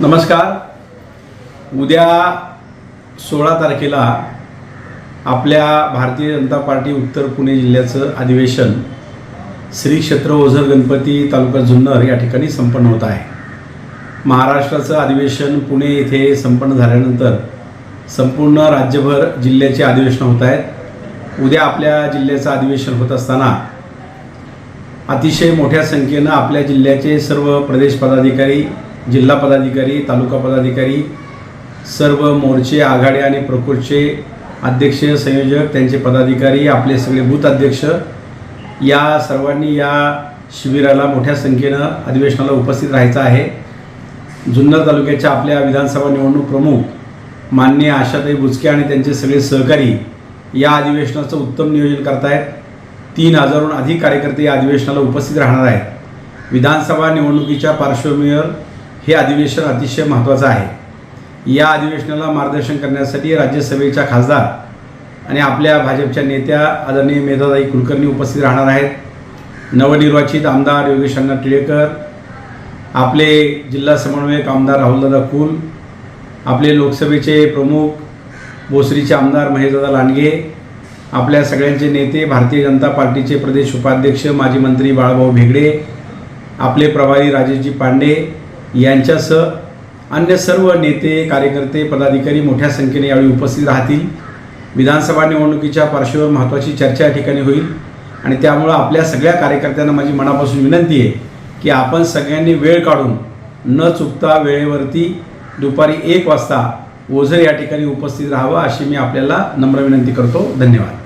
नमस्कार. उद्या सोळा तारखेला आपल्या भारतीय जनता पार्टी उत्तर पुणे जिल्ह्याचं अधिवेशन श्री क्षेत्र ओझर गणपती तालुका जुन्नर या ठिकाणी संपन्न होत आहे. महाराष्ट्राचं अधिवेशन पुणे येथे संपन्न झाल्यानंतर संपूर्ण राज्यभर जिल्ह्याचे अधिवेशन होत आहेत. उद्या आपल्या जिल्ह्याचं अधिवेशन होत असताना अतिशय मोठ्या संख्येनं आपल्या जिल्ह्याचे सर्व प्रदेश पदाधिकारी जिल्हा पदाधिकारी तालुका पदाधिकारी सर्व मोर्चे आघाडी आणि प्रकोष्ठचे अध्यक्ष संयोजक त्यांचे पदाधिकारी आपले सगळे बूथ अध्यक्ष या सर्वांनी या शिबिराला मोठ्या संख्येनं अधिवेशनाला उपस्थित राहायचं आहे. जुन्नर तालुक्याच्या आपल्या विधानसभा निवडणूक प्रमुख मान्य आशाताई बुचके आणि त्यांचे सगळे सहकारी या अधिवेशनाचं उत्तम नियोजन करतायत. तीन हजारहून अधिक कार्यकर्ते या अधिवेशनाला उपस्थित राहणार आहेत. विधानसभा निवडणुकीच्या पार्श्वभूमीवर हे अधिवेशन अतिशय महत्त्वाचं आहे. या अधिवेशनाला मार्गदर्शन करण्यासाठी राज्यसभेच्या खासदार आणि आपल्या भाजपच्या नेत्या आदरणीय मेधाताई कुलकर्णी उपस्थित राहणार आहेत. नवनिर्वाचित आमदार योगेश अण्णा टिळेकर आपले जिल्हा समन्वयक आमदार राहुलदादा कुल आपले लोकसभेचे प्रमुख भोसरीचे आमदार महेशदादा लांडगे आपल्या सगळ्यांचे नेते भारतीय जनता पार्टीचे प्रदेश उपाध्यक्ष माजी मंत्री बाळाभाऊ भेगडे आपले प्रभारी राजेशजी पांडे यांच्यासह अन्य सर्व नेते कार्यकर्ते पदाधिकारी मोठ्या संख्येने यावेळी उपस्थित राहतील. विधानसभा निवडणुकीच्या पार्श्वभूमीवर महत्त्वाची चर्चा या ठिकाणी होईल. आणि त्यामुळं आपल्या सगळ्या कार्यकर्त्यांना माझी मनापासून विनंती आहे की आपण सगळ्यांनी वेळ काढून न चुकता वेळेवरती दुपारी एक वाजता ओझर या ठिकाणी उपस्थित राहावं अशी मी आपल्याला नम्र विनंती करतो. धन्यवाद.